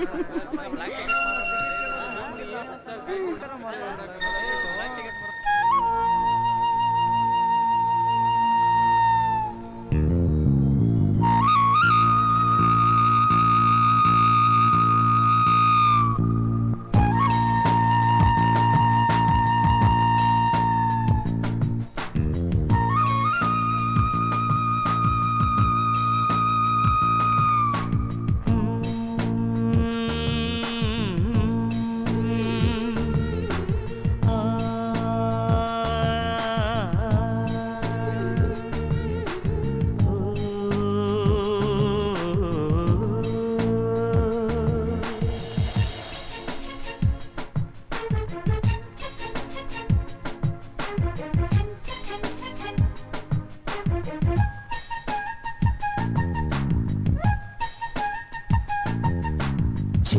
Thank you.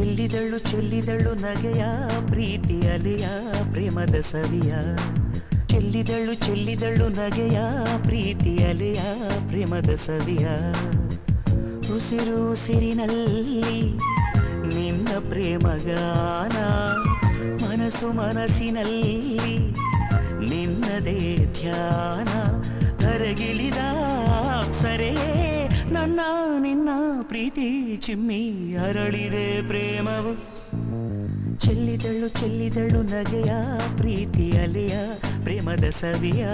ಚೆಲ್ಲಿದಳು ಚೆಲ್ಲಿದಳು ನಗೆಯ ಪ್ರೀತಿ ಅಲೆಯ ಪ್ರೇಮದ ಸವಿಯ. ಚೆಲ್ಲಿದಳು ಚೆಲ್ಲಿದಳು ನಗೆಯ ಪ್ರೀತಿ ಅಲೆಯ ಪ್ರೇಮದ ಸವಿಯ. ಉಸಿರು ಉಸಿರಿನಲ್ಲಿ ನಿನ್ನ ಪ್ರೇಮಗಾನ ಮನಸ್ಸು ಮನಸ್ಸಿನಲ್ಲಿ ನಿನ್ನದೇ ಧ್ಯಾನ. ಕರಗಿಳಿದ ಅಪ್ಸರೇ ನನ್ನ ನಿನ್ನ ಪ್ರೀತಿ ಚಿಮ್ಮಿ ಅರಳಿದೆ ಪ್ರೇಮವು. ಚೆಲ್ಲಿದಳು ಚೆಲ್ಲಿದಳು ನಗೆಯ ಪ್ರೀತಿ ಅಲೆಯ ಪ್ರೇಮದ ಸವಿಯ.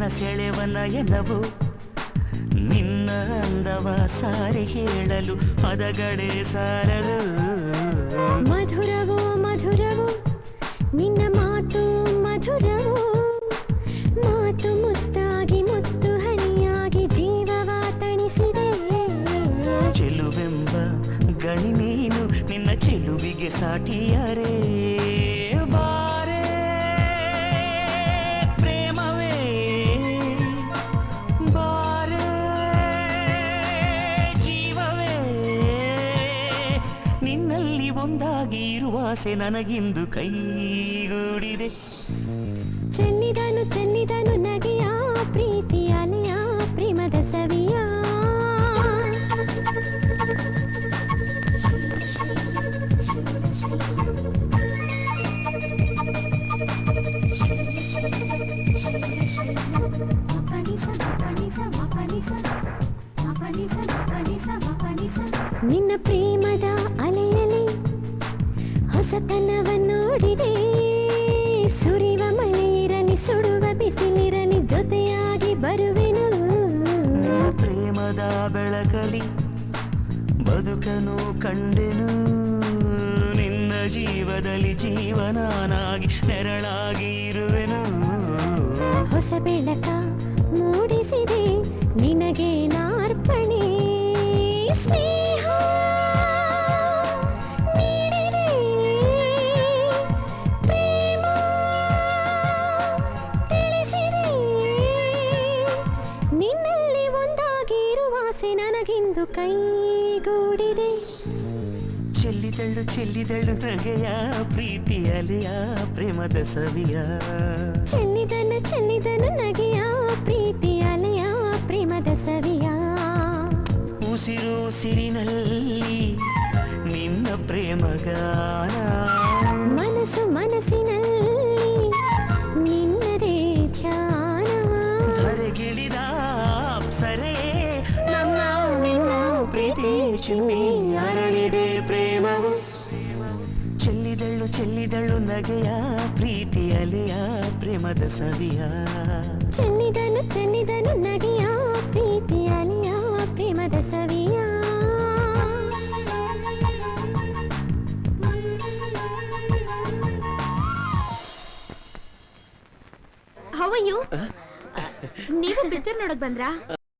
ಮನಸೆಳೆವ ಎಲ್ಲವು. ನಿನ್ನ ಅಂದವ ಸಾರಿ ಹೇಳಲು ಪದಗಳೇ ಸಾರರು. ಮಧುರವೋ ಮಧುರವೋ ನಿನ್ನ ಮಾತು ಮಧುರವೋ. ಮಾತು ಮುತ್ತಾಗಿ ಮುತ್ತು ಹನಿಯಾಗಿ ಜೀವವ ತಣಿಸಿದೆ. ಚೆಲುವೆಂಬ ಗಣಿ ನೀನು ನಿನ್ನ ಚೆಲುವಿಗೆ ಸಾಟಿಯರೇ. ಒಂದಾಗಿ ಇರುವಾಸೆ ನನಗಿಂದು ಕೈಗೂಡಿದೆ. ಚೆಲ್ಲಿದನು ಚೆಲ್ಲಿದನು ನಗೆಯ ಪ್ರೀತಿ ಅಲೆಯ ಪ್ರೇಮದ ಸವಿಯ. ನಿನ್ನ ಪ್ರೇಮದ ಅಲೆಯಲಿ ಹೊಸತನವನ್ನು ನೋಡಿದೆ. ಸುರಿವ ಮಳೆ ಇರಲಿ, ಸುಡುವ ಬಿಸಿಲಿರಲಿ ಜೊತೆಯಾಗಿ ಬರುವೆನು. ಪ್ರೇಮದ ಬೆಳಕಲಿ ಬದುಕನು ಕಂಡೆನು. ನಿನ್ನ ಜೀವದಲ್ಲಿ ಜೀವನಾನಾಗಿ ನೆರಳಾಗಿ ನನಗಿಂದು ಕೈಗೂಡಿದೆ ಚೆಲ್ಲಿದಳು ಚೆಲ್ಲಿದಳು ನಗೆಯ ಪ್ರೀತಿ ಅಲಿಯಾ ಪ್ರೇಮದ ಸವಿಯ. ಚೆಲ್ಲಿದನು ಚೆಲ್ಲಿದನು ನಗೆಯ ಪ್ರೀತಿ ಅಲಿಯಾ ಪ್ರೇಮದ ಸವಿಯ. ಉಸಿರು ಉಸಿರಿನಲ್ಲಿ ನಿನ್ನ ಪ್ರೇಮಗಾನ ಚಿಮ್ಮಿ ಅರಳಿದೆ ಪ್ರೇಮವು? ಚೆಲ್ಲಿದಳು ಚೆಲ್ಲಿದಳು ನಗೆಯ ಪ್ರೀತಿ ಅಲೆಯ ಪ್ರೇಮದ ಸವಿಯ. ಚೆನ್ನಿದನು ಚೆನ್ನಿದನು ನಗೆಯ ಪ್ರೀತಿ ಅಲೆಯ ಪ್ರೇಮದ ಸವಿಯ. ಹೌ ಯು ನೀವು ಪಿಕ್ಚರ್ ನೋಡಕ್ ಬಂದ್ರಾ?